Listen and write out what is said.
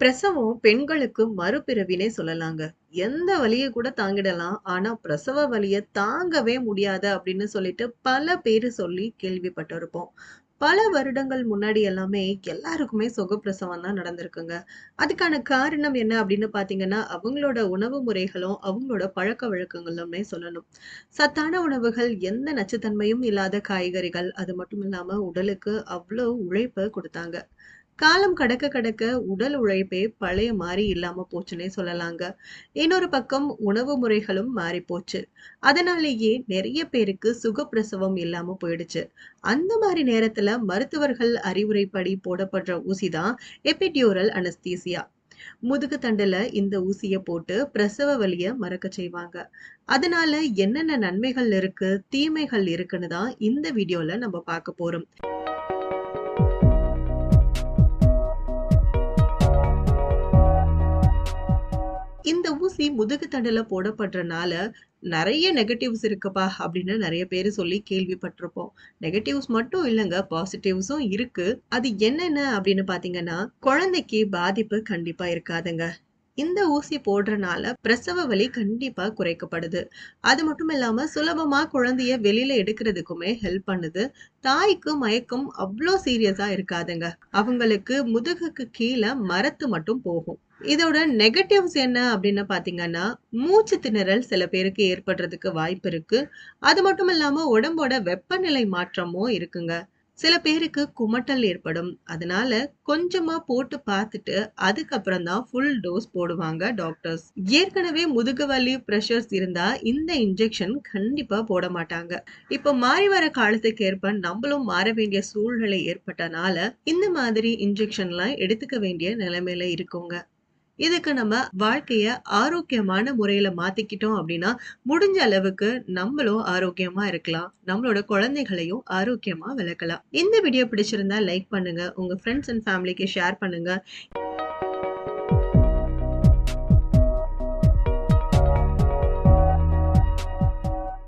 பிரசவம் பெண்களுக்கு மறுபிறவினே சொல்லலாங்க. எந்த வலியை கூட தாங்கிடலாம். ஆனா, பிரசவ வலிய தாங்கவே முடியாது அப்படின்னு சொல்லிட்டு பல பேரு சொல்லி கேள்விப்பட்டிருப்போம். பல வருடங்கள் முன்னாடி எல்லாமே எல்லாருக்குமே சுகப்பிரசவம் தான் நடந்திருக்குங்க. அதுக்கான காரணம் என்ன அப்படின்னு பாத்தீங்கன்னா அவங்களோட உணவு முறைகளும், அவங்களோட பழக்க வழக்கங்களுமே சொல்லணும். சத்தான உணவுகள், எந்த நச்சுத்தன்மையும் இல்லாத காய்கறிகள், அது மட்டும் இல்லாம உடலுக்கு அவ்வளோ உழைப்பை கொடுத்தாங்க காலம் கடக்க கடக்க உடல் உழைப்பே பழைய மாதிரி இல்லாம போச்சுன்னே சொல்லலாங்க. இன்னொரு பக்கம் உணவு முறைகளும் மாறிப்போச்சு. அதனாலேயே நிறைய பேருக்கு சுகப்பிரசவம் இல்லாம போயிடுச்சு. அந்த மாதிரி நேரத்துல மருத்துவர்கள் அறிவுரைப்படி போடப்படுற ஊசி தான் எபிடியூரல் அனஸ்தீசியா. முதுகு தண்டுல இந்த ஊசிய போட்டு பிரசவ வலிய மறக்க செய்வாங்க. அதனால என்னென்ன நன்மைகள் இருக்கு, தீமைகள் இருக்குன்னு தான் இந்த வீடியோல நம்ம பார்க்க போறோம். இந்த ஊசி முதுகு தண்டில் போடப்படுறனால நிறைய நெகட்டிவ்ஸ் இருக்குப்பா அப்படின்னு நிறைய பேர் சொல்லி கேள்விப்பட்டிருப்போம். நெகட்டிவ்ஸ் மட்டும் இல்லைங்க பாசிட்டிவ்ஸும் இருக்கு. அது என்னென்ன அப்படின்னு பார்த்தீங்கன்னா, குழந்தைக்கு பாதிப்பு கண்டிப்பாக இருக்காதுங்க. இந்த ஊசி போடுறனால பிரசவ வலி கண்டிப்பாக குறைக்கப்படுது. அது மட்டும் இல்லாமல் சுலபமாக குழந்தைய வெளியில் எடுக்கிறதுக்குமே ஹெல்ப் பண்ணுது. தாய்க்கு மயக்கம் அவ்வளோ சீரியஸாக இருக்காதுங்க. அவங்களுக்கு முதுகுக்கு கீழே மரத்து மட்டும் போகும். இதோட நெகட்டிவ்ஸ் என்ன அப்படின்னு பார்த்தீங்கன்னா, மூச்சு திணறல் சில பேருக்கு ஏற்படுறதுக்கு வாய்ப்பு இருக்கு. அது மட்டும் இல்லாமல் உடம்போட வெப்பநிலை மாற்றமும் இருக்குங்க. சில பேருக்கு குமட்டல் ஏற்படும். அதனால கொஞ்சமா போட்டு பார்த்துட்டு, அதுக்கப்புறம் தான் ஃபுல் டோஸ் போடுவாங்க டாக்டர்ஸ். ஏற்கனவே முதுகு வலி, ப்ரெஷர்ஸ் இருந்தா இந்த இன்ஜெக்ஷன் கண்டிப்பா போட மாட்டாங்க. இப்ப மாறி வர காலத்துக்கு ஏற்ப நம்மளும் மாற வேண்டிய சூழ்நிலை ஏற்பட்டனால, இந்த மாதிரி இன்ஜெக்ஷன்லாம் எடுத்துக்க வேண்டிய நிலைமையில இருக்கோங்க. இதுக்கு நம்ம வாழ்க்கைய ஆரோக்கியமான முறையில மாத்திக்கிட்டோம் அப்படின்னா, முடிஞ்ச அளவுக்கு நம்மளும் ஆரோக்கியமா இருக்கலாம். நம்மளோட குழந்தைகளையும் ஆரோக்கியமா வளர்க்கலாம். இந்த வீடியோ பிடிச்சிருந்தா லைக் பண்ணுங்க. உங்க ஃப்ரெண்ட்ஸ் அண்ட் ஃபேமிலிக்கு ஷேர் பண்ணுங்க.